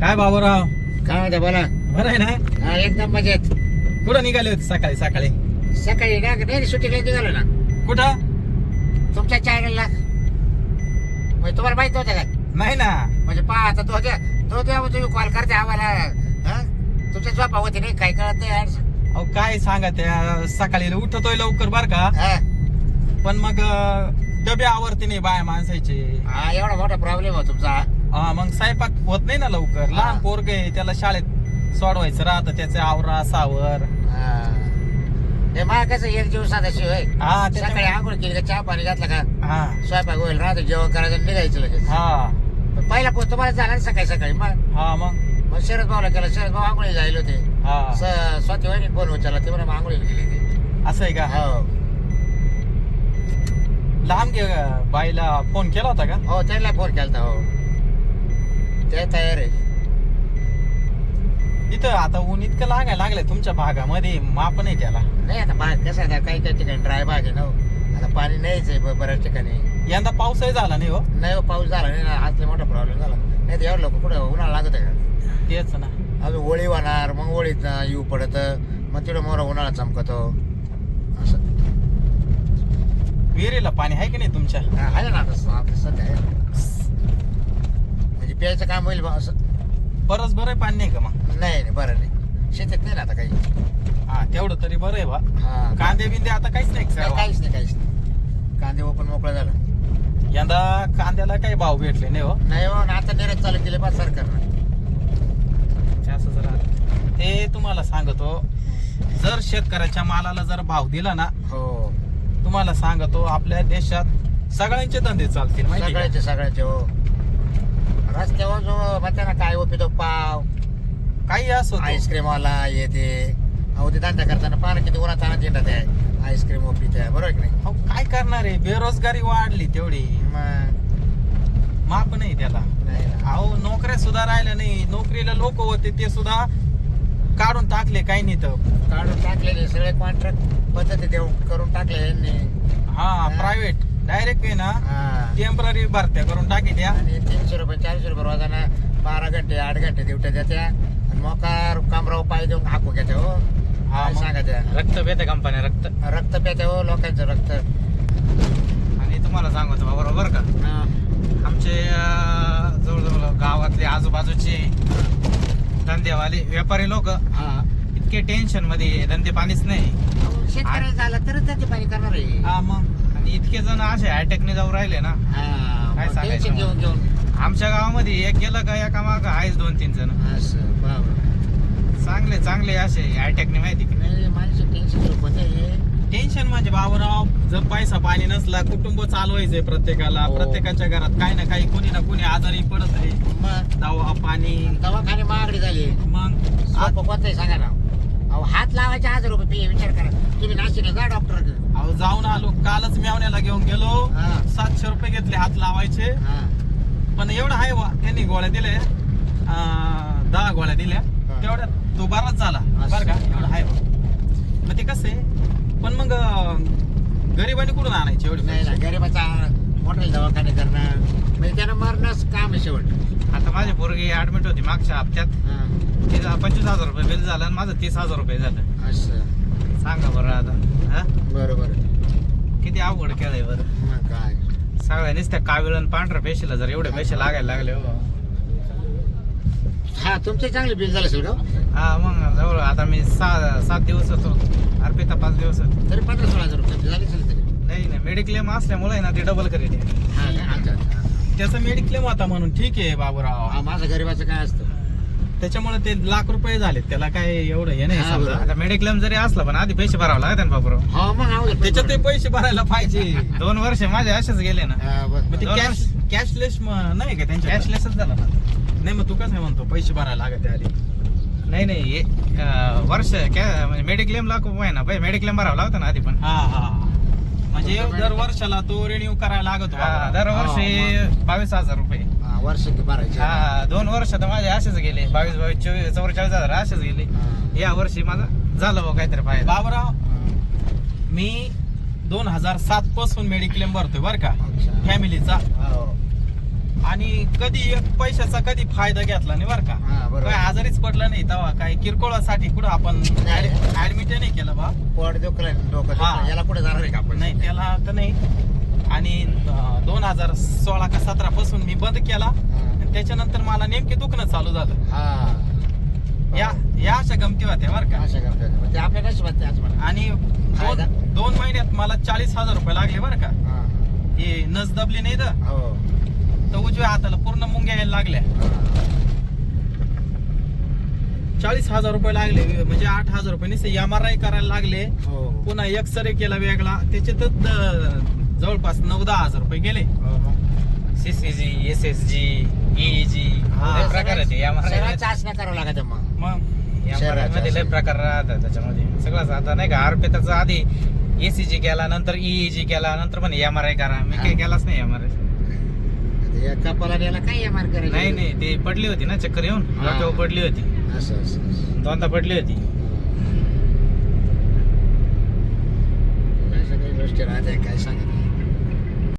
काय बाबूराव? काय म्हणता बोला. बरं आहे ना? हा एकदम मजेत. कुठं निघाले होते सकाळी सकाळी? सकाळी ना नाही सुट्टीला निघालो ना. कुठं? तुमच्या चॅनलला म्हणजे तुम्हाला माहीत नव्हतं का? नाही ना. म्हणजे पहा आता तो द्या तो द्या तुम्ही कॉल करते आम्हाला. हा? तुमच्या झोपा होती नाही काही कळत नाही यार. अहो काय सांगा त्या सकाळी उठतोय लवकर बर का? हा. पण मग अं, डबे आवरते नाही बाया माणसाचे. हा, एवढा मोठा प्रॉब्लेम हो तुमचा. हा मग स्वयंपाक होत नाही ना लवकर. लहान पोरग आहे त्याला शाळेत सोडवायचं राहतं त्याचे आवरा सावर. हा. हे मा कसं एक दिवस साधा शिवाय हा. सकाळी त्याच्या- आंघोळ केली का चहा पाणी घातला का हा. स्वयंपाक होईल राहतो जेवण करायचं आणि निघायचं लगेच. हा. पण पहिला फोन तुम्हाला झाला ना सकाळी सकाळी मग? हा मग. मग शरद भाऊला केला शरद भाऊ आंघोळी जाईल होते. हा. स- स्वाती वहिनी फोन उचलला ते म्हणा आंघोळीला गेली ते असं आहे का? हो. लहान गे बाईला फोन केला होता का? हो त्यांना फोन केलता हो. ते तयार आहे. इथं आता ऊन इतकं लागायला लागलंय तुमच्या भागामध्ये माप नाही त्याला. नाही आता बाग कसं आहे आता काही काही ठिकाणी ड्राय बाग आहे ना हो. आता पाणी नाहीच आहे ब- बऱ्याच ठिकाणी. यंदा पाऊसही झाला नाही हो. नाही हो, पाऊस झाला नाही ना आज लय मोठा प्रॉब्लेम झाला. नाही तर एवढं लोक कुठं उन्हाळा लागत आहे का? तेच ना. अजून होळी होणार मग होळीत ना येऊ पडत मग तिथं मोर उन्हाळा चमकतो. असं. विहिरीला पाणी आहे की नाही तुमच्या? हा, आहे ना आता स- आता सध्या आहे. प्यायचं काम होईल बा असं. बरंच बरं पाणी नाही का मग? नाही नाही बरं नाही. शेतीत नाही ना आता काही. हा तेवढं तरी बरं आहे बा. हा. कांदे बिंदे आता काहीच नाही? काहीच नाही काहीच नाही. कांदे ओपन मोकळं झालं. यंदा कांद्याला काही भाव भेटले नाही हो. नाही हो ना आता निर्यात चालू केले बा सरकारनं. असं जरा ते तुम्हाला सांगतो. जर शेतकऱ्याच्या मालाला जर भाव दिला ना हो. तुम्हाला सांगतो आपल्या देशात सगळ्यांचे धंदे चालतील माहिती का? सगळ्याचे सगळ्याचे हो. रस्त्यावर जो म्हणते ना काय ओपितो पाव काही असो तो. आईस्क्रीम वाला येते. अहो ते धंदा करताना पाहणं किती उन्हात आणत येतात आहे आईस्क्रीम ओपित आहे बरोबर की नाही? अहो, काय करणार आहे? बेरोजगारी वाढली तेवढी. मग? माप नाही त्याला. नाही ना. अहो नोकऱ्या सुद्धा राहिल्या नाही. नोकरीला लोक होते ते सुद्धा काढून टाकले काही नाही तर. काढून टाकलेले सगळे कॉन्ट्रॅक्ट पद्धती देऊन करून टाकले यांनी. हा. प्रायव्हेट डायरेक्ट आहे ना हा. टेंपररी भरत्या करून टाकी द्या आणि तीनशे रुपये चारशे रुपये रोजाना बारा घंटे आठ घंटे ड्युट्या देत्या. आणि मोकार कामराव पाय देऊन हाकू घेते हो. हा, काय मग. सांगा त्या रक्त पेते कंपन्या रक्त. रक्त पेते हो लोकांचं रक्त. आणि तुम्हाला सांगतो बरोबर का? हा. आमचे अं, जवळजवळ गावातले आजूबाजूचे धंदेवाले व्यापारी लोक हा. इतके टेन्शनमध्ये आहे, धंदे पाणीच नाही. अहो, शेतकऱ्याला झालं तरच त्यांची पाणी करणार आहे. हा मग. इतके जण असे अटॅकने जाऊ राहिले ना. हा, काय सांगायचं घेऊन घेऊन आमच्या गावामध्ये एक गेलं का एका माग आहेच दोन तीन जण. असं चांगले चांगले असे अटॅकने माहिती की नाही मानसिक टेन्शन म्हणजे बाबूराव जर पैसा पाणी नसला कुटुंब चालवायचंय प्रत्येकाला. हो. प्रत्येकाच्या घरात काही ना काही कोणी ना कोणी आजारी पडत आहे. दवा पाणी. दवाखाने महागडी झाली. मग? कोणतंही सांगा ना. हात लावायचे हजार रुपये विचार करा. तुम्ही नाशिकला जा डॉक्टर अहो जाऊन आलो. कालच मेवण्याला घेऊन गेलो. हा. सातशे रुपये घेतले हात लावायचे. पण एवढं आहे वा त्यांनी गोळ्या दिल्या. अं, दहा गोळ्या दिल्या. हा. तेवढ्यात तो बराच झाला. असं. बरं का? एवढं आहे बा. मग ते कसं आहे? पण मग अं, गरिबांनी कुठून आणायचे एवढे नाही ना पैसे? गरीबाचा मोठे दवाखाने करणं. म्हणजे त्यानं मरणच काम आहे शेवट. आता माझी पोरगी ऍडमिट होती मागच्या हप्त्यात. हा, पंचवीस हजार रुपये बिल झालं आणि माझं तीस हजार रुपये झालं. असं आता हा? बरोबर. किती अवघड केलंय बरं. मग काय? सगळ्यांनीच त्या कावीळ पांढऱ्या पेशीला जर एवढे पैसे लागायला लागले हो. हा तुमचे चांगले बिल झाले असेल का? हो? मग जवळ आता मी सहा सात दिवस होतो. अर्पिता पाच दिवस होतो. तरी पंधरा सोळा हजार रुपये झाले असेल तरी. नाही नाही मेडिक्लेम असल्यामुळे ना ते डबल करेल हा. का? अच्छा अच्छा. त्याचं मेडिक्लेम होता म्हणून ठीक आहे बाबूराव. हा, माझं गरीबाचं काय असतं? त्याच्यामुळे ते लाख रुपये झाले त्याला काय एवढं हे नाही समजा. आता मेडिक्लेम जरी असलं पण आधी पैसे भरावं लागतात हो मग आवडेल त्याच्यात ते पैसे भरायला पाहिजे. दोन वर्ष माझे असेच गेले ना. हा, बस. मग ते दोन कॅश कॅशलेस नाही का त्यांच्या कॅशलेसच झालं ना. नाही मग तू कसं म्हणतो पैसे भरायला लागत आहे आधी? नाही नाही हे, अं, वर्ष काय म्हणजे मेडिक्लेम ला खूप आहे ना. मेडिक्लेम भरावं लागतं ना आधी पण. हा हा. म्हणजे दर वर्षाला तो रिन्यू करायला लागत हा, होता. दरवर्षी बावीस हजार रुपये हा, वर्ष की भरायचे हा दोन वर्ष तर माझे असेच गेले बावीस बावीस चोवीस चौवेचाळीस हजार असेच गेले. या वर्षी माझं झालं बघ काहीतरी पाहिजे बाबराव. मी दोन हजार सात पासून मेडिक्लेम भरतोय बर का अच्छा. फॅमिलीचा हो. आणि कधी एक पैशाचा कधी फायदा घेतला नाही बरं का. हा काय बरोबर आजारीच पडलं नाही तेव्हा काय किरकोळासाठी कुठं आपण नाही. ऍडमिट नाही. केलं बा. पोट दुखलं डोकं हा. दुखलं याला कुठे जाणार आहे का आपण? नाही त्याला तर नाही. आणि दोन हजार सोळा का सतरा पासून मी बंद केला. हा. आणि त्याच्यानंतर मला नेमके दुखणं चालू झालं. हा. या या अशा गमती होत्या बरं का. अशा करतात मग ते आपल्या नशिबात ते आज म्हणा आणि फायदा? दोन दोन महिन्यात मला चाळीस हजार रुपये लागले बरं का. हा. हे नस दबली नाही तर? हो. तर उजव्या हाताला पूर्ण मुंग्या यायला लागल्या हा. चाळीस हजार रुपये लागले म्हणजे आठ हजार रुपये नुसते एम आर आय करायला लागले हो पुन्हा एक्सरे केला वेगळा त्याच्यातच जवळपास नऊ दहा हजार रुपये गेले हो. CCG S S G EG हा. प्रकार चाचण्या करावं लागत मग मग या शहराच्या महाराजमध्ये लय. प्रकार राहतात त्याच्यामध्ये सगळंच आता नाही का आरपी त्याचा आधी एसीजी केला नंतर ईईजी केला नंतर पण एम आर आय करा मी काही हा. केलाच नाही एम आर आय कपाला याला काय आर करायचं नाही नाही ते पडली होती ना चक्कर येऊन हा. डोक्यावर पडली होती असं असं असं. दोनदा पडली होती या सगळ्या गोष्टी राहते काय सांगत